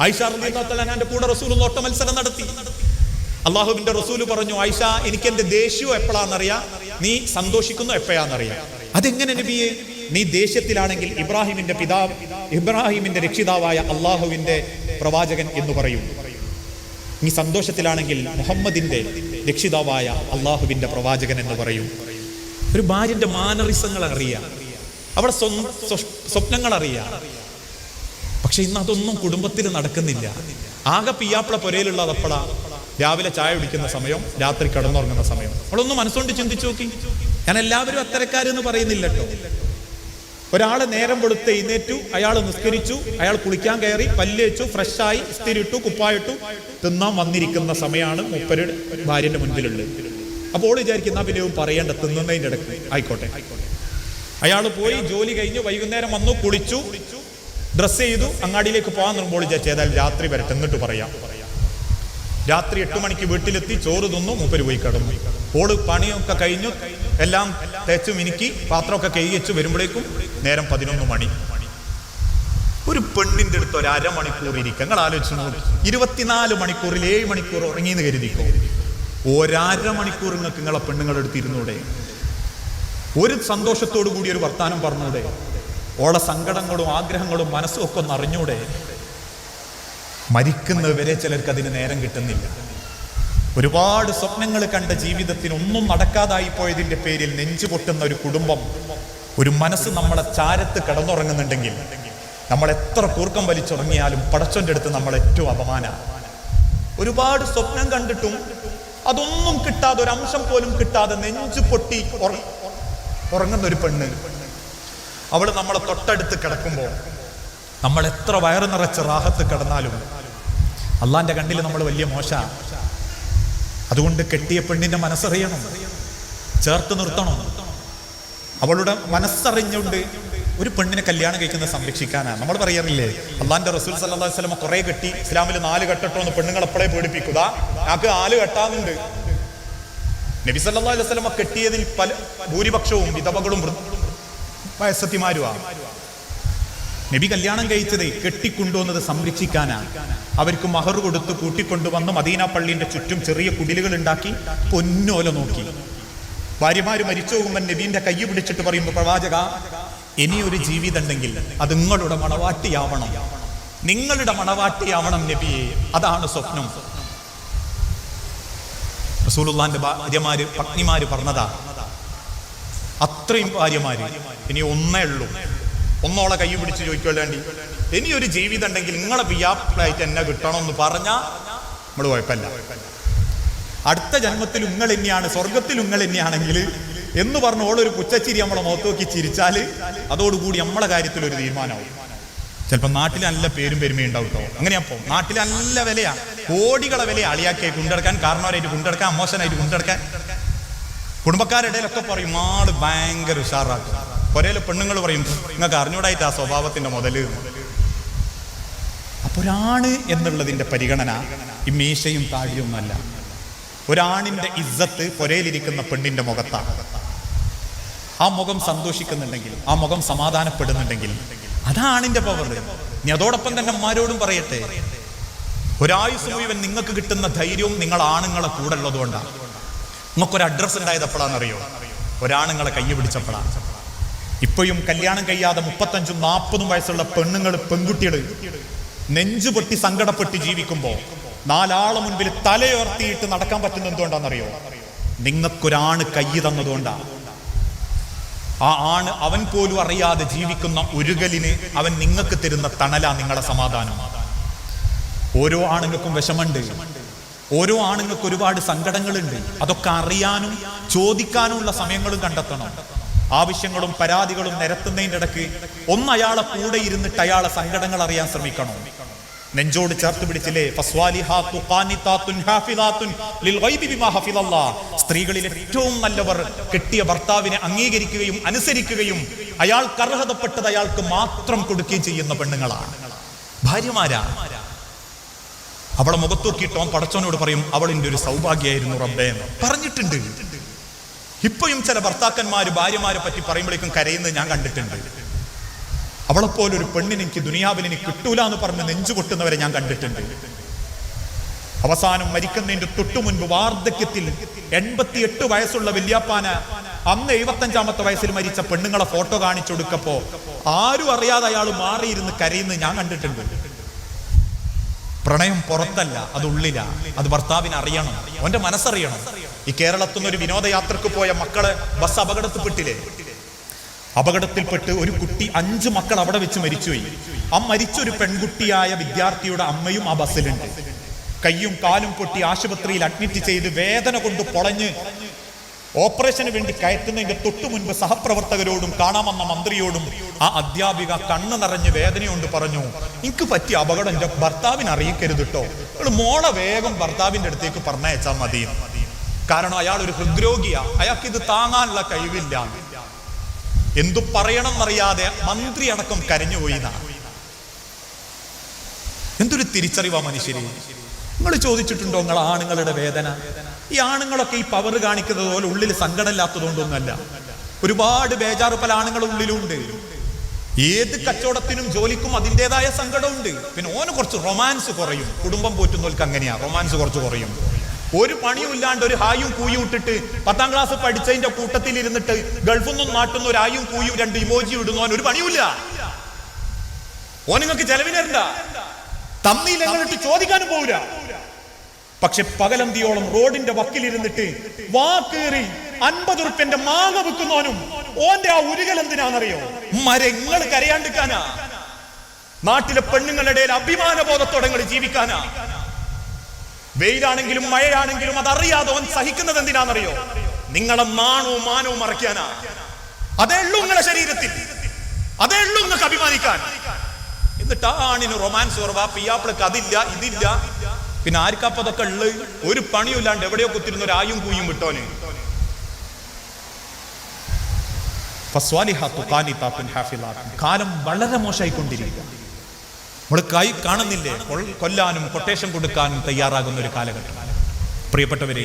റളിയല്ലാഹു കൂടെ റസൂൽ നോട്ട മത്സരം നടത്തി. അള്ളാഹുവിന്റെ റസൂൽ പറഞ്ഞു ആയിഷ എനിക്ക് എന്റെ ദേഷ്യം എപ്പോഴാണെന്നറിയാം നീ സന്തോഷിക്കുന്നു എപ്പോഴാണെന്നറിയാം അതെങ്ങനെ നബിയെ? നീ ദേഷ്യത്തിലാണെങ്കിൽ ഇബ്രാഹിമിന്റെ പിതാവ് ഇബ്രാഹിമിന്റെ രക്ഷിതാവായ അള്ളാഹുവിന്റെ പ്രവാചകൻ എന്ന് പറയും. നീ സന്തോഷത്തിലാണെങ്കിൽ മുഹമ്മദിന്റെ രക്ഷിതാവായ അള്ളാഹുവിന്റെ പ്രവാചകൻ എന്ന് പറയും. ഒരു ഭാര്യന്റെ മാനറിസങ്ങൾ അറിയാം അവിടെ സ്വ- സ്വ- സ്വപ്നങ്ങൾ അറിയാം പക്ഷെ ഇന്ന് അതൊന്നും കുടുംബത്തിൽ നടക്കുന്നില്ല. ആകെ പിയാപ്പിള പുരയിലുള്ള അതപ്പള രാവിലെ ചായ കുടിക്കുന്ന സമയം രാത്രി കിടന്നുറങ്ങുന്ന സമയം. അവളൊന്ന് മനസ്സുകൊണ്ട് ചിന്തിച്ചു നോക്കി. ഞാൻ എല്ലാവരും അത്തരക്കാരെന്ന് പറയുന്നില്ല കേട്ടോ ഒരാൾ നേരം വെളുത്ത് എഴുന്നേറ്റു അയാൾ നിസ്കരിച്ചു അയാൾ കുളിക്കാൻ കയറി പല്ലേച്ചു ഫ്രഷായി ഇസ്തിരിട്ടു കുപ്പായിട്ടു തിന്നാൻ വന്നിരിക്കുന്ന സമയമാണ് മുപ്പരുടെ ഭാര്യന്റെ മുൻപിലുള്ളത്. അപ്പോൾ വിചാരിക്കുന്ന പിന്നെ പറയേണ്ട തിന്നുന്നതിന്റെ ഇടയ്ക്ക്. ആയിക്കോട്ടെ. അയാൾ പോയി ജോലി കഴിഞ്ഞു വൈകുന്നേരം വന്നു കുളിച്ചു. ഡ്രസ്സ് ചെയ്തു അങ്ങാടിയിലേക്ക് പോകാൻ നിർമ്പോൾ വിചാരിച്ചു. ഏതായാലും രാത്രി വരട്ടെ എന്നിട്ട് പറയാം. രാത്രി എട്ട് മണിക്ക് വീട്ടിലെത്തി ചോറ് തിന്നു മൂപ്പര് പോയി കിടന്നു. ഓട് പണിയൊക്കെ കഴിഞ്ഞു എല്ലാം തേച്ചു മിനുക്കി പാത്രമൊക്കെ കൈവച്ചു വരുമ്പോഴേക്കും നേരം പതിനൊന്ന് മണി. ഒരു പെണ്ണിന്റെ അടുത്ത് ഒരു അരമണിക്കൂർ ഇരിക്കുക നിങ്ങൾ ആലോചിച്ചു ഇരുപത്തിനാല് മണിക്കൂറിൽ ഏഴ് മണിക്കൂർ ഉറങ്ങിയെന്ന് കരുതിക്കോ? ഒരര മണിക്കൂർ നിങ്ങൾക്ക് നിങ്ങളെ പെണ്ണുങ്ങളെടുത്തിരുന്നൂടെ ഒരു സന്തോഷത്തോടു കൂടി ഒരു വർത്താനം പറഞ്ഞൂടെ? ഓളെ സങ്കടങ്ങളും ആഗ്രഹങ്ങളും മനസ്സും ഒക്കെ ഒന്ന് അറിഞ്ഞൂടെ? മരിക്കുന്നവരെ ചിലർക്ക് അതിന് നേരം കിട്ടുന്നില്ല. ഒരുപാട് സ്വപ്നങ്ങൾ കണ്ട ജീവിതത്തിന് ഒന്നും നടക്കാതായി പോയതിന്റെ പേരിൽ നെഞ്ചു പൊട്ടുന്ന ഒരു കുടുംബം ഒരു മനസ്സ് നമ്മളെ ചാരത്ത് കിടന്നുറങ്ങുന്നുണ്ടെങ്കിൽ നമ്മൾ എത്ര കൂർക്കം വലിച്ചുറങ്ങിയാലും പടച്ചോന്റെ അടുത്ത് നമ്മൾ ഏറ്റവും അപമാന. ഒരുപാട് സ്വപ്നം കണ്ടിട്ടും അതൊന്നും കിട്ടാതെ ഒരു അംശം പോലും കിട്ടാതെ നെഞ്ചു പൊട്ടി ഉറങ്ങുന്ന ഒരു പെണ്ണ് അവൾ നമ്മളെ തൊട്ടടുത്ത് കിടക്കുമ്പോൾ നമ്മൾ എത്ര വയറ് നിറച്ച് റാഹത്ത് കിടന്നാലും അള്ളാന്റെ കണ്ണിൽ നമ്മൾ വലിയ മോശ. അതുകൊണ്ട് കെട്ടിയ പെണ്ണിന്റെ മനസ്സറിയണം. ചേർത്ത് നിർത്തണം. അവളുടെ മനസ്സറിഞ്ഞുകൊണ്ട് ഒരു പെണ്ണിനെ കല്യാണം കഴിക്കുന്നത് സംരക്ഷിക്കാനാണ്. നമ്മൾ പറയാറില്ലേ അള്ളാന്റെ റസൂൽ സല്ലാ വസല്ലം കുറെ കെട്ടി ഇസ്ലാമിൽ നാല് കെട്ടട്ടോ എന്ന് പെണ്ണുങ്ങൾ എപ്പോഴേ പേടിപ്പിക്കുക ഞങ്ങൾക്ക് നാല് കെട്ടാന്നുണ്ട് നബി സല്ലാ അലൈഹി വസല്ലം കെട്ടിയതിൽ പല ഭൂരിപക്ഷവും വിധവകളും വയസ്സത്തിമാരുമാണ് നബി കല്യാണം കഴിച്ചത് കെട്ടിക്കൊണ്ടുവന്നത് സംരക്ഷിക്കാനാണ് അവർക്ക് മഹർ കൊടുത്ത് കൂട്ടിക്കൊണ്ടുവന്ന് മദീന പള്ളിന്റെ ചുറ്റും ചെറിയ കുടിലുകൾ ഉണ്ടാക്കി പൊന്നോല നോക്കി. ഭാര്യമാര് മരിച്ചു പോകുമ്പോൾ നബീന്റെ കൈ പിടിച്ചിട്ട് പറയുമ്പോൾ പ്രവാചക ഇനിയൊരു ജീവിതം ഉണ്ടെങ്കിൽ അത് നിങ്ങളുടെ മണവാട്ടിയാവണം. നിങ്ങളുടെ മണവാട്ടിയാവണം നബിയെ അതാണ് സ്വപ്നം. റസൂലുള്ളാന്റെ ഭാര്യമാര് പത്നിമാര് പറഞ്ഞതാ അത്രയും ഭാര്യമാര്. ഇനി ഒന്നേ ഉള്ളൂ. ഒന്നോളെ കൈ പിടിച്ച് ചോദിക്കൊള്ളേണ്ടി ഇനി ഒരു ജീവിതം ഉണ്ടെങ്കിൽ നിങ്ങളെ പിയാപ്പിളായിട്ട് എന്നെ കിട്ടണമെന്ന് പറഞ്ഞാ നമ്മൾ കുഴപ്പമില്ല. അടുത്ത ജന്മത്തിൽ ഉങ്ങൾ തന്നെയാണ് സ്വർഗത്തിൽ ഉങ്ങൾ തന്നെയാണെങ്കിൽ എന്ന് പറഞ്ഞ ഓളൊരു കുച്ചച്ചിരി നമ്മളെ മുഖത്തോക്കി നോക്കി ചിരിച്ചാൽ അതോടുകൂടി നമ്മളെ കാര്യത്തിൽ ഒരു തീരുമാനമാവും. ചിലപ്പോൾ നാട്ടിൽ നല്ല പേരും പെരുമയും ഉണ്ടാവും കേട്ടോ പോകും നാട്ടിൽ നല്ല വിലയാ. കോടികളെ വില അളിയാക്കിയായി കൊണ്ടെടുക്കാൻ കാരണവരായിട്ട് കൊണ്ടെടുക്കാൻ അമോശനായിട്ട് കൊണ്ടെടുക്കാൻ കുടുംബക്കാരുടെ ഇടയിലൊക്കെ പറയും ആൾ ഭയങ്കര ഉഷാറാക്കും. ഒരേലെ പെണ്ണുങ്ങൾ പറയും നിങ്ങൾക്ക് അറിഞ്ഞൂടായിട്ട് ആ സ്വഭാവത്തിന്റെ മുതൽ? അപ്പൊ ഒരാണ് എന്നുള്ളതിന്റെ പരിഗണന ഈ മീശയും താടിയൊന്നുമല്ല ഒരാണിന്റെ ഇസ്സത്ത് പൊരയിലിരിക്കുന്ന പെണ്ണിന്റെ മുഖത്താണ്. ആ മുഖം സന്തോഷിക്കുന്നുണ്ടെങ്കിൽ ആ മുഖം സമാധാനപ്പെടുന്നുണ്ടെങ്കിൽ അതാണിന്റെ പവർ ഇനി അതോടൊപ്പം തന്നെ അമ്മാരോടും പറയട്ടെ ഒരായുസ് മുഴുവൻ നിങ്ങൾക്ക് കിട്ടുന്ന ധൈര്യവും നിങ്ങൾ ആണുങ്ങളെ കൂടെ ഉള്ളതുകൊണ്ടാണ്. നിങ്ങൾക്കൊരു അഡ്രസ്സ് ഉണ്ടായത് എപ്പോഴാണെന്നറിയോ ഒരാണുങ്ങളെ കൈ പിടിച്ചപ്പോഴാണ്. ഇപ്പോഴും കല്യാണം കഴിയാതെ മുപ്പത്തഞ്ചും നാൽപ്പതും വയസ്സുള്ള പെണ്ണുങ്ങൾ പെൺകുട്ടികൾ നെഞ്ചു പൊട്ടി സങ്കടപ്പെട്ട് ജീവിക്കുമ്പോൾ നാലാളെ മുൻപിൽ തലയുയർത്തിയിട്ട് നടക്കാൻ പറ്റുന്ന എന്തുകൊണ്ടാണെന്നറിയോ? നിങ്ങൾക്കൊരാണ് കൈ തന്നതുകൊണ്ടാണ് ആ ആണ് അവൻ പോലും അറിയാതെ ജീവിക്കുന്ന ഒരുകലിന് അവൻ നിങ്ങൾക്ക് തരുന്ന തണലാ നിങ്ങളെ സമാധാനം. ഓരോ ആണുങ്ങൾക്കും വിഷമുണ്ട് ഓരോ ആണുങ്ങൾക്ക് ഒരുപാട് സങ്കടങ്ങളുണ്ട്. അതൊക്കെ അറിയാനും ചോദിക്കാനുമുള്ള സമയങ്ങളും കണ്ടെത്തണം. ആവശ്യങ്ങളും പരാതികളും നിരത്തുന്നതിന്റെ ഇടയ്ക്ക് ഒന്ന് അയാളെ കൂടെ ഇരുന്നിട്ട് അയാളെ സങ്കടങ്ങൾ അറിയാൻ ശ്രമിക്കണം. നെഞ്ചോട് ചേർത്ത് പിടിച്ചില്ലേ. സ്ത്രീകളിൽ ഏറ്റവും നല്ലവർ കെട്ടിയ ഭർത്താവിനെ അംഗീകരിക്കുകയും അനുസരിക്കുകയും അയാൾക്ക് അർഹതപ്പെട്ടത് അയാൾക്ക് മാത്രം കൊടുക്കുകയും ചെയ്യുന്ന പെണ്ണുങ്ങളാണ്. ഭാര്യമാരാ? അവളെ മുഖത്തൂക്കിയിട്ട് അവൻ പടച്ചവനോട് പറയും അവളിന്റെ ഒരു സൗഭാഗ്യമായിരുന്നു റബ്ബേ. പറഞ്ഞിട്ടുണ്ട്. ഇപ്പോഴും ചില ഭർത്താക്കന്മാര് ഭാര്യമാരെ പറ്റി പറയുമ്പോഴേക്കും കരയുന്നത് ഞാൻ കണ്ടിട്ടുണ്ട്. അവളെപ്പോലൊരു പെണ്ണിന് എനിക്ക് ദുനിയാവിൽ എനിക്ക് കിട്ടൂല എന്ന് പറഞ്ഞ് നെഞ്ചു പൊട്ടുന്നവരെ ഞാൻ കണ്ടിട്ടുണ്ട്. അവസാനം മരിക്കുന്നതിന്റെ തൊട്ടു മുൻപ് വാർദ്ധക്യത്തിൽ എൺപത്തിയെട്ട് വയസ്സുള്ള വല്യാപ്പാന അന്ന് എഴുപത്തഞ്ചാമത്തെ വയസ്സിൽ മരിച്ച പെണ്ണുങ്ങളെ ഫോട്ടോ കാണിച്ചു കൊടുക്കപ്പോ ആരും അറിയാതെ അയാൾ മാറിയിരുന്ന് കരയുന്നത് ഞാൻ കണ്ടിട്ടുണ്ട്. പ്രണയം പുറത്തല്ല അത് ഉള്ളില. അത് ഭർത്താവിന് അറിയണം. അവന്റെ മനസ്സറിയണം. ഈ കേരളത്തിൽ നിന്ന് ഒരു വിനോദയാത്രക്ക് പോയ മക്കൾ ബസ് അപകടത്തിൽപ്പെട്ടില്ലേ? അപകടത്തിൽപ്പെട്ട് ഒരു കുട്ടി അഞ്ച് മക്കൾ അവിടെ വെച്ച് മരിച്ചുപോയി. ആ മരിച്ച ഒരു പെൺകുട്ടിയായ വിദ്യാർത്ഥിയുടെ അമ്മയും ആ ബസ്സിലുണ്ട്. കയ്യും കാലും പൊട്ടി ആശുപത്രിയിൽ അഡ്മിറ്റ് ചെയ്ത് വേദന കൊണ്ട് പൊളഞ്ഞ് ഓപ്പറേഷന് വേണ്ടി കയറ്റുന്നതിന്റെ തൊട്ടു മുൻപ് സഹപ്രവർത്തകരോടും കാണാമെന്ന മന്ത്രിയോടും ആ അധ്യാപിക കണ്ണു നിറഞ്ഞ് വേദനയോണ്ട് പറഞ്ഞു. എനിക്ക് പറ്റിയ അപകടം എന്റെ ഭർത്താവിന് അറിയിക്കരുത് കേട്ടോ മോളെ വേഗം ഭർത്താവിന്റെ അടുത്തേക്ക് പറഞ്ഞയച്ചാൽ മതി. കാരണം അയാൾ ഒരു ഹൃദ്രോഗിയാ. അയാൾക്ക് ഇത് താങ്ങാനുള്ള കഴിവില്ല. എന്തു പറയണം എന്നറിയാതെ മന്ത്രി അടക്കം കരഞ്ഞുപോയി പോയി എന്തൊരു തിരിച്ചറിവാ മനുഷ്യരെ. നിങ്ങൾ ചോദിച്ചിട്ടുണ്ടോ നിങ്ങൾ ആണുങ്ങളുടെ വേദന? ഈ ആണുങ്ങളൊക്കെ ഈ പവർ കാണിക്കുന്നത് പോലെ ഉള്ളിൽ സങ്കടമില്ലാത്തതുകൊണ്ടൊന്നല്ല ഒരുപാട് ബേജാറ് പല ആണുങ്ങൾ ഉള്ളിലുണ്ട്. ഏത് കച്ചവടത്തിനും ജോലിക്കും അതിന്റെതായ സങ്കടമുണ്ട്. പിന്നെ ഓന് കുറച്ച് റൊമാൻസ് കുറയും. കുടുംബം പോറ്റുന്നവർക്ക് അങ്ങനെയാ. റൊമാൻസ് കുറച്ച് കുറയും. ഒരു പണിയും ഇല്ലാണ്ട് ഒരു ഹായും കൂയും ഇട്ടിട്ട് പത്താം ക്ലാസ് പഠിച്ചതിന്റെ കൂട്ടത്തിൽ ഇരുന്നിട്ട് ഗൾഫിൽ നിന്നും നാട്ടിൽ നിന്ന് ഒരു ആയും കൂയും രണ്ട് ഇമോജി ഇടുന്നവൻ ഒരു പണിയുമില്ല. ഓ നിങ്ങൾക്ക് ചെലവിനരണ്ട. ചോദിക്കാനും പോവില്ല. പക്ഷെ പകലന്തിയോളം റോഡിന്റെ വക്കിലിരുന്നിട്ട് വാക്കേറി അൻപത് ഉറുപ്പ്യന്റെ മാങ്ങ വിൽക്കുന്നവനും ഓന്റെ ആ ഉരുകൽ എന്തിനാണെന്നറിയോ? മരങ്ങൾ കരയാണ്ടിക്കാനാ നാട്ടിലെ പെണ്ണുങ്ങളുടെ ഇടയിൽ അഭിമാന ബോധത്തോടെ ജീവിക്കാനാ. വെയിലാണെങ്കിലും മഴയാണെങ്കിലും അതറിയാതെ ഓൻ സഹിക്കുന്നത് എന്തിനാണെന്നറിയോ? നിങ്ങളെ നാണവും മാനവും മറയ്ക്കാനാ. അതേ ഉള്ളൂ നിങ്ങളെ ശരീരത്തിൽ. അതേ ഉള്ളൂ നിങ്ങൾക്ക് അഭിമാനിക്കാൻ. എന്നിട്ട് റൊമാൻസ് കുറവാ പിയാപ്പിളക്ക് അതില്ല ഇതില്ല. പിന്നെ ആർക്കപ്പ അതൊക്കെ ഉള്ളത് ഒരു പണിയില്ലാണ്ട് എവിടെയോ കുത്തിരുന്ന ഒരു ആയും കൂയും വിട്ടോന്. കാലം വളരെ മോശമായിക്കൊണ്ടിരിക്കുക നമ്മൾ കൈ കാണുന്നില്ലേ? കൊല്ലാനും കൊട്ടേഷൻ കൊടുക്കാനും തയ്യാറാകുന്ന ഒരു കാലഘട്ടം. പ്രിയപ്പെട്ടവരെ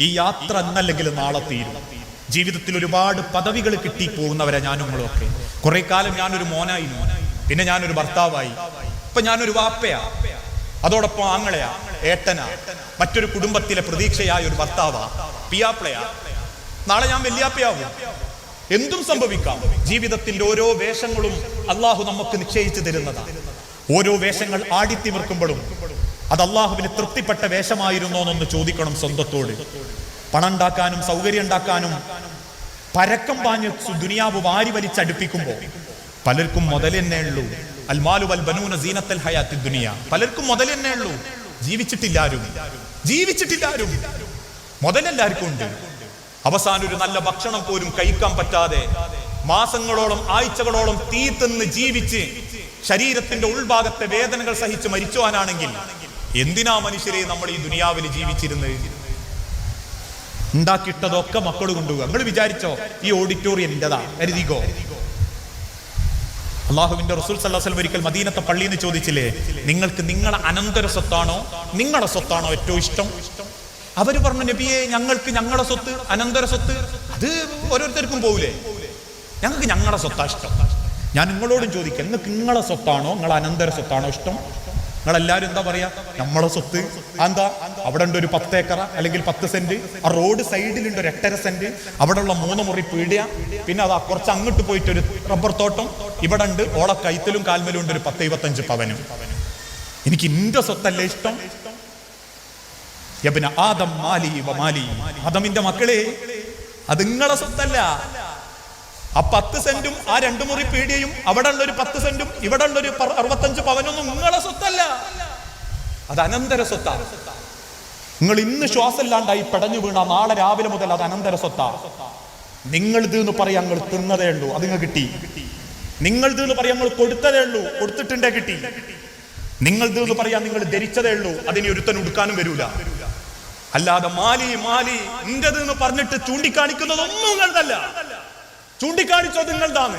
ഈ യാത്ര എന്നല്ലെങ്കിൽ നാളെ തീരും. ജീവിതത്തിൽ ഒരുപാട് പദവികൾ കിട്ടി പോകുന്നവരെ ഞാനും നിങ്ങളും ഒക്കെ. കുറെ കാലം ഞാനൊരു മോനായിരുന്നു പിന്നെ ഞാനൊരു ഭർത്താവായി. ഇപ്പൊ ഞാനൊരു വാപ്പയാ. അതോടൊപ്പം ആങ്ങളെയാ ഏട്ടനാ മറ്റൊരു കുടുംബത്തിലെ പ്രതീക്ഷയായ ഒരു ഭർത്താവാ പിയാപ്പിളയാ നാളെ ഞാൻ വല്യാപ്പയാവും എന്തും സംഭവിക്കാം. ജീവിതത്തിന്റെ ഓരോ വേഷങ്ങളും അള്ളാഹു നമുക്ക് നിശ്ചയിച്ചു തരുന്നതാണ് ഓരോ വേഷങ്ങൾ ആടിത്തിമിർക്കുമ്പോഴും അത് അള്ളാഹുവിന് തൃപ്തിപ്പെട്ട വേഷമായിരുന്നോ എന്നൊന്ന് ചോദിക്കണം സ്വന്തത്തോട്. പണം ഉണ്ടാക്കാനും സൗകര്യം ഉണ്ടാക്കാനും പരക്കം പാഞ്ഞു ദുനിയാവ് വാരി വലിച്ചടുപ്പിക്കുമ്പോൾ പലർക്കും മുതലെന്നേ ഉള്ളൂ. അൽമാലു വൽ ബനൂന സീനത്തൽ ഹയാത്തി ദുനിയ. പലർക്കും മുതൽ തന്നെ ഉള്ളൂ. ജീവിച്ചിട്ടില്ല ആരും ജീവിച്ചിട്ടില്ലാരും. ജീവിച്ചിട്ടില്ലാരും മുതലെല്ലാവർക്കും ഉണ്ട്. അവസാനം ഒരു നല്ല ഭക്ഷണം പോലും കഴിക്കാൻ പറ്റാതെ മാസങ്ങളോളം ആഴ്ചകളോളം തീ തിന്ന് ജീവിച്ച് ശരീരത്തിന്റെ ഉൾഭാഗത്തെ വേദനകൾ സഹിച്ച് മരിച്ചുവാനാണെങ്കിൽ എന്തിനാ മനുഷ്യരെ നമ്മൾ ഈ ദുനിയാവിൽ ജീവിച്ചിരുന്നത്? ഉണ്ടാക്കിയിട്ടതൊക്കെ മക്കൾ കൊണ്ടുപോകുക. നിങ്ങൾ വിചാരിച്ചോ ഈ ഓഡിറ്റോറിയം എന്റേതാ കരുതിക്കോ? അള്ളാഹുവിന്റെ റസൂൽ സല്ലാസ്ലം ഒരിക്കൽ മദീനത്തെ പള്ളിയിൽ നിന്ന് ചോദിച്ചില്ലേ നിങ്ങൾക്ക് നിങ്ങളെ അനന്തര സ്വത്താണോ? നിങ്ങളുടെ സ്വത്താണോ ഏറ്റവും ഇഷ്ടം? അവർ പറഞ്ഞു നബിയെ ഞങ്ങൾക്ക് ഞങ്ങളുടെ സ്വത്ത് അനന്തര സ്വത്ത്. അത് ഓരോരുത്തർക്കും പോവില്ലേ? ഞങ്ങൾക്ക് ഞങ്ങളുടെ സ്വത്താ ഇഷ്ടം. ഞാൻ നിങ്ങളോടും ചോദിക്കാം നിങ്ങൾക്ക് നിങ്ങളെ സ്വത്താണോ? നിങ്ങളെ അനന്തര സ്വത്താണോ ഇഷ്ടം? നിങ്ങളെല്ലാരും എന്താ പറയാ? നമ്മളെ സ്വത്ത്. എന്താ അവിടെ ഉണ്ട് ഒരു പത്ത് ഏക്കറ അല്ലെങ്കിൽ പത്ത് സെന്റ്. ആ റോഡ് സൈഡിലുണ്ട് ഒരു എട്ടര സെന്റ്. അവിടെ ഉള്ള മൂന്ന് മുറി പീടിയ. പിന്നെ അതാ കുറച്ച് അങ്ങോട്ട് പോയിട്ട് ഒരു റബ്ബർ തോട്ടം. ഇവിടെ ഉണ്ട് ഓളെ കൈത്തലും കാൽമലും ഉണ്ട് ഒരു പത്ത് ഇരുപത്തഞ്ച് പവനും. എനിക്ക് ഇന്റെ സ്വത്തല്ലേ ഇഷ്ടം? ആദം മാലി മാലി. ആദമിന്റെ മക്കളെ അത് നിങ്ങളെ സ്വത്തല്ല. ആ പത്ത് സെന്റും ആ രണ്ടു മുറി പീടിയയും അവിടെ ഉള്ള ഒരു പത്ത് സെന്റും ഇവിടെ ഉള്ള ഒരു പർ- അറുപത്തഞ്ച് പവനൊന്നും നിങ്ങളെ സ്വത്തല്ല. അത് അനന്തര സ്വത്താ. നിങ്ങൾ ഇന്ന് ശ്വാസമില്ലാണ്ടായി പെടഞ്ഞു വീണ നാളെ രാവിലെ മുതൽ അത് അനന്തര സ്വത്താ. നിങ്ങൾ ഇത് എന്ന് പറയാൻ നിങ്ങൾ തിന്നതേ ഉള്ളൂ. അത് നിങ്ങൾ കിട്ടി. നിങ്ങൾ ഇത് എന്ന് പറയാൻ നിങ്ങൾ കൊടുത്തതേ ഉള്ളൂ. കൊടുത്തിട്ടുണ്ടേ കിട്ടി. നിങ്ങൾ ഇത് എന്ന് പറയാൻ നിങ്ങൾ ധരിച്ചതേ ഉള്ളൂ. അതിനി ഒരുത്തൻ ഉടുക്കാനും വരൂല. അല്ലാതെ മാലി മാലി എന്ന് പറഞ്ഞിട്ട് ചൂണ്ടിക്കാണിക്കുന്നതൊന്നും നിങ്ങളതല്ല. ചൂണ്ടിക്കാണിച്ചത് നിങ്ങളതാണ്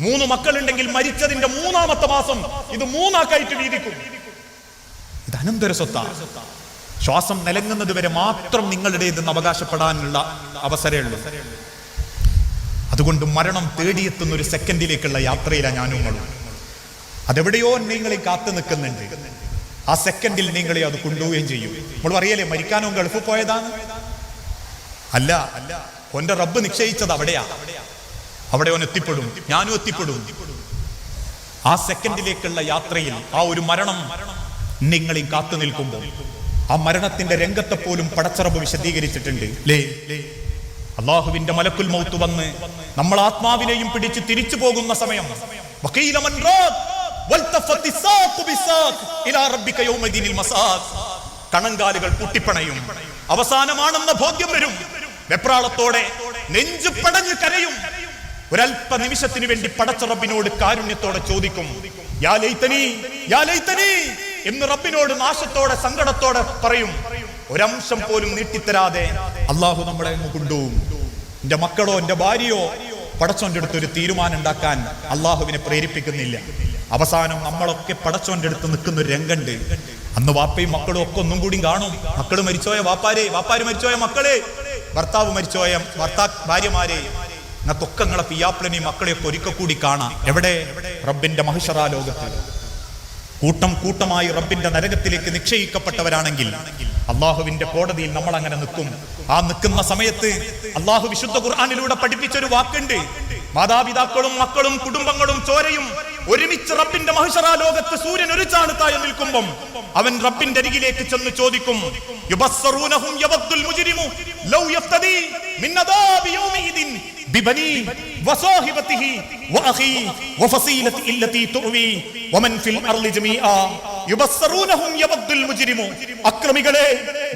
മൂന്ന് മക്കളുണ്ടെങ്കിൽ മരിച്ചതിന്റെ മൂന്നാമത്തെ മാസം ഇത് മൂന്നാക്കായിട്ട് വീതിക്കും. ഇത് അനന്തര സ്വത്താ. ശ്വാസം നിലങ്ങുന്നത് വരെ മാത്രം നിങ്ങളുടെ നിങ്ങളുടേതെന്ന് അവകാശപ്പെടാനുള്ള അവസരമുള്ളൂ. അതുകൊണ്ട് മരണം തേടിയെത്തുന്ന ഒരു സെക്കൻഡിലേക്കുള്ള യാത്രയിലാണ് ഞാനും നിങ്ങളും അതെവിടെയോ നിങ്ങളെ കാത്തു നിൽക്കുന്നുണ്ട്. ആ സെക്കൻഡിൽ നിങ്ങളെ അത് കൊണ്ടുപോവുകയും ചെയ്യും. നമ്മൾ പറയല്ലേ മരിക്കാനോ ഗൾഫ് പോയതാണ് അല്ല അല്ല. ഓന്റെ റബ്ബ് നിശ്ചയിച്ചത് അവിടെയാ. അവിടെ ഓൻ എത്തിപ്പെടും. ഞാനും എത്തിപ്പെടും. ആ സെക്കൻഡിലേക്കുള്ള യാത്രയിൽ ആ ഒരു മരണം നിങ്ങളെ കാത്തു നിൽക്കുമ്പോൾ ആ മരണത്തിന്റെ രംഗത്തെ പോലും പടച്ചറബ് വിശദീകരിച്ചിട്ടുണ്ട്. അള്ളാഹുവിന്റെ മലക്കുൽ മൗത്ത് വന്ന് നമ്മൾ ആത്മാവിനെയും പിടിച്ച് തിരിച്ചു പോകുന്ന സമയം. കണങ്കാലുകൾ പൊട്ടിപ്പണയും. അവസാനമാണെന്ന ബോധ്യം വരും. വെപ്രാളത്തോടെ നെഞ്ചു പടഞ്ഞു കരയും. ഒരല്പ നിമിഷത്തിന് വേണ്ടി പടച്ച റബ്ബിനോട് കാരുണ്യത്തോടെ ചോദിക്കും യാ ലൈതനി യാ ലൈതനി എന്ന് റബ്ബിനോട് നാശത്തോടെ സങ്കടത്തോടെ പറയും. ഒരംശം പോലും നീട്ടിത്തരാതെ അള്ളാഹു നമ്മളെ കൊണ്ടുപോകും. എന്റെ മക്കളോ എന്റെ ഭാര്യയോ പടച്ചോന്റെ അടുത്ത് ഒരു തീരുമാനം ഉണ്ടാക്കാൻ അള്ളാഹുവിനെ പ്രേരിപ്പിക്കുന്നില്ല. അവസാനം നമ്മളൊക്കെ പടച്ചോന്റെ അടുത്ത് നിൽക്കുന്ന ഒരു രംഗണ്ട് അന്ന് വാപ്പയും മക്കളും ഒക്കെ ഒന്നും കൂടി കാണും. മക്കൾ മരിച്ചോയ വാപ്പാരെ വാപ്പാര് മരിച്ചോയ മക്കളെ. ഭർത്താവ് മരിച്ചോയ ഭർത്താ ഭാര്യമാരെ എന്നാ തൊക്കങ്ങളെ പിയാപ്പിളനെയും മക്കളെയൊക്കെ ഒരിക്കൽ കൂടി കാണാം. എവിടെ? റബ്ബിന്റെ മഹിഷറാ ലോകത്ത് കൂട്ടം കൂട്ടമായി റബ്ബിന്റെ നരകത്തിലേക്ക് നിക്ഷയിക്കപ്പെട്ടവരാണെങ്കിൽ അള്ളാഹുവിന്റെ കോടതിയിൽ നമ്മൾ അങ്ങനെ നിൽക്കും. ആ നിൽക്കുന്ന സമയത്ത് അള്ളാഹു വിശുദ്ധ ഖുർആാനിലൂടെ പഠിപ്പിച്ചൊരു വാക്കുണ്ട്. മാതാപിതാക്കളും മക്കളും കുടുംബങ്ങളും ചോരയും ഒരുമിച്ച് റബ്ബിന്റെ മഹിഷറാ ലോകത്ത് സൂര്യൻ ഒരു താഴെ നിൽക്കുമ്പം അവൻ റബ്ബിന്റെ അരികിലേക്ക് ചെന്ന് ചോദിക്കും യുബസ്സറൂനഹും അക്രമികളെ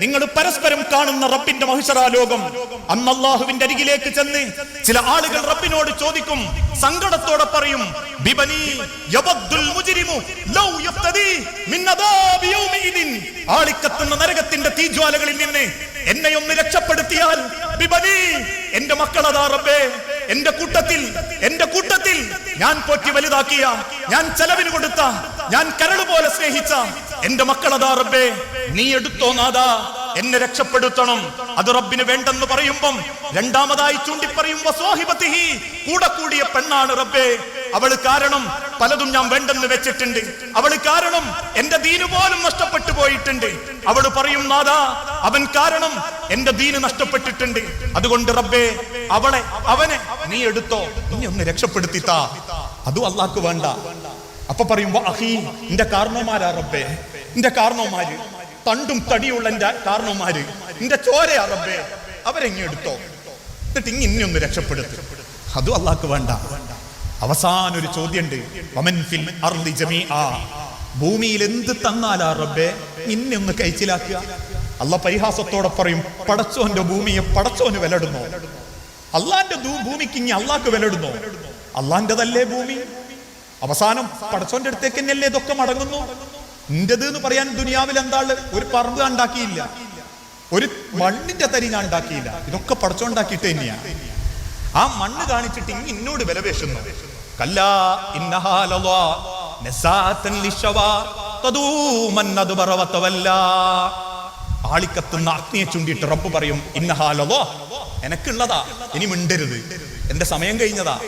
നിങ്ങൾ പരസ്പരം കാണുന്ന റബ്ബിന്റെ മഹിഷറാ ലോകം അന്ന് അള്ളാഹുവിന്റെ അരികിലേക്ക് ചെന്ന് ചില ആളുകൾ റബ്ബിനോട് ചോദിക്കും സങ്കടത്തോടെ പറയും ബിബനി യബദ്ദുൽ മുജ്രിമു ലൗ യഫ്തദി ആളിക്കത്തുന്ന നരകത്തിന്റെ തീജ്വാലകളിൽ നിന്ന് എന്നെ ഒന്ന് രക്ഷപ്പെടുത്തിയാൽ ബിബനി എന്റെ മക്കളതാ റബ്ബേ എന്റെ കൂട്ടത്തിൽ എന്റെ കൂട്ടത്തിൽ ഞാൻ പോറ്റി വലുതാക്കിയ ഞാൻ ചെലവിന് കൊടുത്ത ഞാൻ കരൾ പോലെ സ്നേഹിച്ച എന്റെ മക്കളതാ റബ്ബേ നീ എടുത്തോ നാദാ എന്നെ രക്ഷപ്പെടുത്തണം. അത് റബ്ബിന് വേണ്ടെന്ന് പറയുമ്പം രണ്ടാമതായി ചൂണ്ടിപ്പറയുമ്പോ കൂടെ കൂടിയ പെണ്ണാണ് റബ്ബേ. അവൾ കാരണം പലതും ഞാൻ വേണ്ടെന്ന് വെച്ചിട്ടുണ്ട്. അവൾ കാരണം എന്റെ ദീന് പോലും നഷ്ടപ്പെട്ടു പോയിട്ടുണ്ട്. അവൾ പറയും നാദാ അവൻ കാരണം എന്റെ ദീന് നഷ്ടപ്പെട്ടിട്ടുണ്ട്. അതുകൊണ്ട് റബ്ബേ അവളെ അവനെ നീ എടുത്തോ. നീ ഒന്ന് രക്ഷപ്പെടുത്തിത്താ അതും അള്ളാക്ക് വേണ്ട. അപ്പൊ പറയുമ്പോ അഹീ നിന്റെ കാരണവന്മാരാ റബ്ബേ. നിന്റെ കാരണവന്മാര്. തണ്ടും തടിയുള്ള എന്റെ കാരണവന്മാര് എന്റെ ചോരയാ റബ്ബേ അവരെങ്ങി എടുത്തോ? എന്നിട്ട് ഇങ്ങ ഒന്ന് രക്ഷപ്പെടുത്തു. അതും അള്ളാക്ക് വേണ്ട. അവസാന ഒരു ചോദ്യമുണ്ട് ഫിൽ ഭൂമിയിൽ എന്ത് തന്നാലാ റബ്ബേ? ഇന്നെ ഒന്ന് കഴിച്ചിലാക്കുക. അല്ല പരിഹാസത്തോടെ പറയും പടച്ചോന്റെ ഭൂമിയെ പടച്ചോന് വിലടുന്നോ? അള്ളാന്റെ ഭൂമിക്ക് ഇനി അള്ളാക്ക് വിലടുന്നോ? അള്ളാന്റെതല്ലേ ഭൂമി? അവസാനം പടച്ചോന്റെ അടുത്തേക്ക് തന്നെയല്ലേ ഇതൊക്കെ മടങ്ങുന്നു? നിന്റേത് എന്ന് പറയാൻ ദുനിയാവിൽ എന്താൾ? ഒരു പറമ്പ് ഉണ്ടാക്കിയില്ല. ഒരു മണ്ണിന്റെ തരി ഞാൻ ഉണ്ടാക്കിയില്ല. ഇതൊക്കെ പടച്ചോണ്ടാക്കിയിട്ട് തന്നെയാണ് ആ മണ്ണ് കാണിച്ചിട്ട് ഇങ്ങ് ഇന്നോട് വില പേശുന്നു. കല്ലാ. ആളിക്കത്തുന്ന അഗ്നിയെ ചൂണ്ടിയിട്ട് റബ്ബ് പറയും ഇന്നഹാലോ എനക്കുള്ളതാ ഇനി മിണ്ടരുത്. എന്റെ സമയം കഴിഞ്ഞതാ.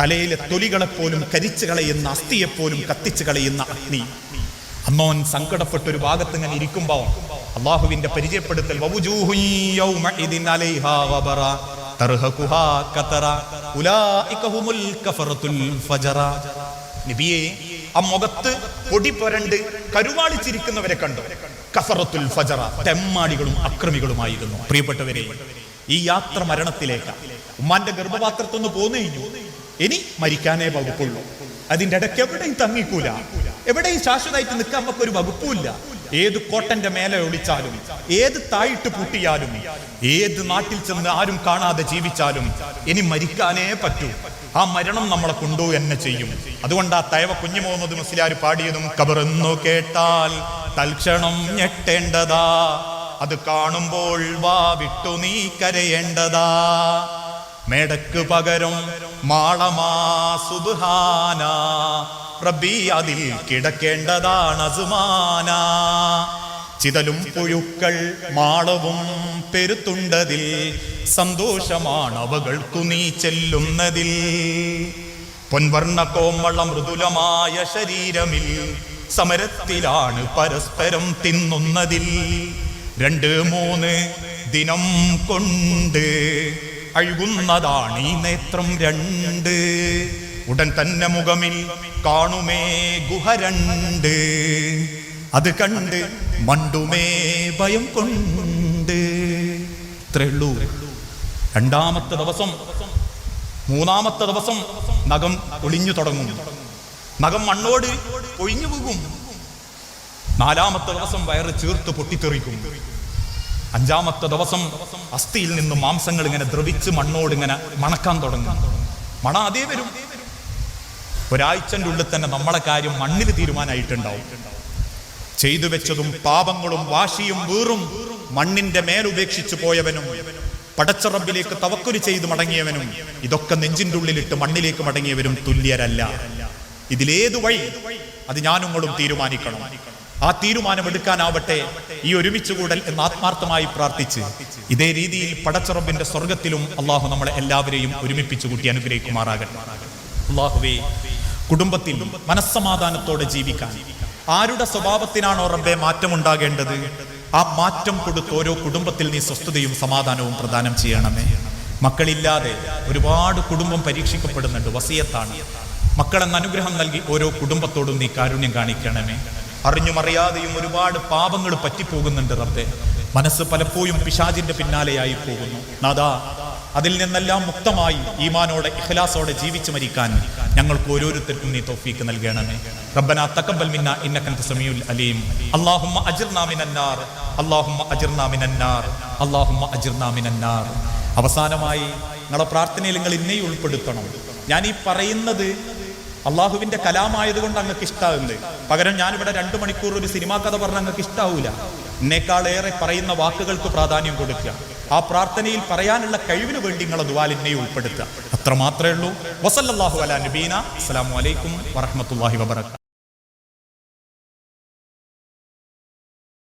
തലയിലെ തൊലികളെപ്പോലും കരിച്ചു കളയുന്ന അസ്ഥിയെപ്പോലും കത്തിച്ചു കളയുന്ന അഗ്നി. അന്നോൻ സങ്കടപ്പെട്ട ഒരു ഭാഗത്ത് ഇങ്ങനെ ഇരിക്കുമ്പോ അള്ളാഹുവിന്റെ പരിചയപ്പെടുത്തൽ നബിയെ ആ മുഖത്ത് പൊടി പുരണ്ട് കരുവാളിച്ചിരിക്കുന്നവരെ കണ്ടു. കഫറത്തുൽ ഫജറ തെമ്മാടികളും അക്രമികളുമായിരുന്നു. പ്രിയപ്പെട്ടവരെ ഈ യാത്ര മരണത്തിലേക്ക്. ഉമ്മാന്റെ ഗർഭപാത്രത്തൊന്ന് പോന്നു കഴിഞ്ഞു ഇനി മരിക്കാനേ വകുപ്പുള്ളൂ. അതിന്റെ ഇടയ്ക്ക് എവിടെയും തങ്ങിക്കൂല. എവിടെയും ശാശ്വതമായിട്ട് നിൽക്കാൻ നമുക്ക് ഒരു വകുപ്പുമില്ല. ഏത് കോട്ടന്റെ മേലെ ഒളിച്ചാലും ഏത് തായിട്ട് പൂട്ടിയാലും ഏത് നാട്ടിൽ ചെന്ന് ആരും കാണാതെ ജീവിച്ചാലും ഇനി മരിക്കാനേ പറ്റൂ. ആ മരണം നമ്മളെ കൊണ്ടു എന്നെ ചെയ്യും. അതുകൊണ്ട് ആ തയവ കുഞ്ഞു മുഹമ്മദ് മുസ്ലിയാർ പാടിയതും കബറെന്നു കേട്ടാൽ തൽക്ഷണം ഞെട്ടേണ്ടതാ. അത് കാണുമ്പോൾ വാ വിട്ടു നീ കരയേണ്ടതാ. മേടക്ക് പകരം മാളമാ സുബാന റബ്ബി അതിൽ കിടക്കേണ്ടതാണ് അസുമാന. ചിതലും പുഴുക്കൾ മാളവും പെരുത്തുണ്ടതിൽ സന്തോഷമാണ് അവകൾക്കു നീ ചെല്ലുന്നതിൽ. പൊൻവർണ കോമള മൃദുലമായ ശരീരമിൽ സമരത്തിലാണ് പരസ്പരം തിന്നുന്നതിൽ. രണ്ട് മൂന്ന് ദിനം കൊണ്ട് അഴുകുന്നതാണ് ഈ നേത്രം രണ്ട്. ഉടൻ തന്നെ മുഖമിൽ കാണുമേ ഗുഹ രണ്ട്. അത് കണ്ട് മണ്ടുമേ ഭയം കൊണ്ട്. ഇത്രയുള്ളൂ രണ്ടാമത്തെ ദിവസം മൂന്നാമത്തെ ദിവസം നഖം ഒളിഞ്ഞു തുടങ്ങും. നഖം മണ്ണോട് ഒഴിഞ്ഞു പോകും. നാലാമത്തെ ദിവസം വയറ് ചേർത്ത് പൊട്ടിത്തെറിക്കും. അഞ്ചാമത്തെ ദിവസം അസ്ഥിയിൽ നിന്നും മാംസങ്ങൾ ഇങ്ങനെ ദ്രവിച്ച് മണ്ണോട് ഇങ്ങനെ മണക്കാൻ തുടങ്ങും. മണ അതേ വരും. ഒരാഴ്ചന്റെ ഉള്ളിൽ തന്നെ നമ്മളെ കാര്യം മണ്ണിൽ തീരുമാനമായിട്ടുണ്ടാവും ചെയ്തു വെച്ചതും പാപങ്ങളും വാശിയും വീറും മണ്ണിന്റെ മേലുപേക്ഷിച്ചു പോയവനും പടച്ചറബിലേക്ക് തവക്കുരു ചെയ്ത് മടങ്ങിയവനും ഇതൊക്കെ നെഞ്ചിന്റെ ഉള്ളിലിട്ട് മണ്ണിലേക്ക് മടങ്ങിയവരും തുല്യരല്ല. ഇതിലേതു വഴി? അത് ഞാനുങ്ങളും തീരുമാനിക്കണം. ആ തീരുമാനം എടുക്കാനാവട്ടെ ഈ ഒരുമിച്ച് കൂടൽ എന്ന് ആത്മാർത്ഥമായി പ്രാർത്ഥിച്ച് ഇതേ രീതിയിൽ പടച്ചറബിന്റെ സ്വർഗത്തിലും അള്ളാഹു നമ്മളെ എല്ലാവരെയും ഒരുമിപ്പിച്ചു കൂട്ടി അനുഗ്രഹിക്കുമാറാകട്ടെ. അള്ളാഹുവേ കുടുംബത്തിൽ മനസ്സമാധാനത്തോടെ ജീവിക്കാൻ ആരുടെ സ്വഭാവത്തിനാണോ റബ്ബെ മാറ്റമുണ്ടാകേണ്ടത്? ആ മാറ്റം കൊടുത്ത് ഓരോ കുടുംബത്തിൽ നീ സ്വസ്ഥതയും സമാധാനവും പ്രദാനം ചെയ്യണമേ. മക്കളില്ലാതെ ഒരുപാട് കുടുംബം പരീക്ഷിക്കപ്പെടുന്നുണ്ട് വസീയത്താണ്. മക്കളെന്ന അനുഗ്രഹം നൽകി ഓരോ കുടുംബത്തോടും നീ കാരുണ്യം കാണിക്കണമേ. അറിഞ്ഞും അറിയാതെയും ഒരുപാട് പാപങ്ങൾ പറ്റിപ്പോകുന്നുണ്ട് റബ്ബെ. മനസ്സ് പലപ്പോഴും പിശാചിന്റെ പിന്നാലെയായി പോകുന്നു നാദാ അതിൽ നിന്നെല്ലാം മുക്തമായി ഈമാനോടെ ഇഖ്ലാസോടെ ജീവിച്ചു മരിക്കാൻ ഞങ്ങൾക്ക് ഓരോരുത്തർക്കും നീ തോഫീക്ക് നൽകണമേ. റബ്ബന തഖബ്ബൽ മിന്ന ഇന്നക അൻത സമീഉൽ അലീം. അല്ലാഹുമ്മ അജിർനാ മിനന്നാർ അല്ലാഹുമ്മ അജിർനാ മിനന്നാർ അല്ലാഹുമ്മ അജിർനാ മിനന്നാർ അവസാനമായി നിങ്ങളുടെ പ്രാർത്ഥനയിൽ നിങ്ങൾ ഇന്നേ ഉൾപ്പെടുത്തണം. ഞാൻ ഈ പറയുന്നത് അള്ളാഹുവിന്റെ കലാമായതുകൊണ്ട് അങ്ങക്ക് ഇഷ്ടാവുന്നത്. പകരം ഞാനിവിടെ രണ്ടു മണിക്കൂർ ഒരു സിനിമാ കഥ പറഞ്ഞ അങ്ങക്ക് ഇഷ്ടാവൂല. ഏറെ പറയുന്ന വാക്കുകൾക്ക് പ്രാധാന്യം കൊടുക്കുക. ആ പ്രാർത്ഥനയിൽ പറയാനുള്ള കഴിവിന് വേണ്ടി നിങ്ങളെ ദുവാലിനെ ഉൾപ്പെടുത്തുക. അത്ര മാത്രമേ ഉള്ളൂ. വസല്ലാഹു അല നബീന. അസ്സലാമു അലൈക്കും വറഹമത്തല്ലാഹി വബറകാത്ത്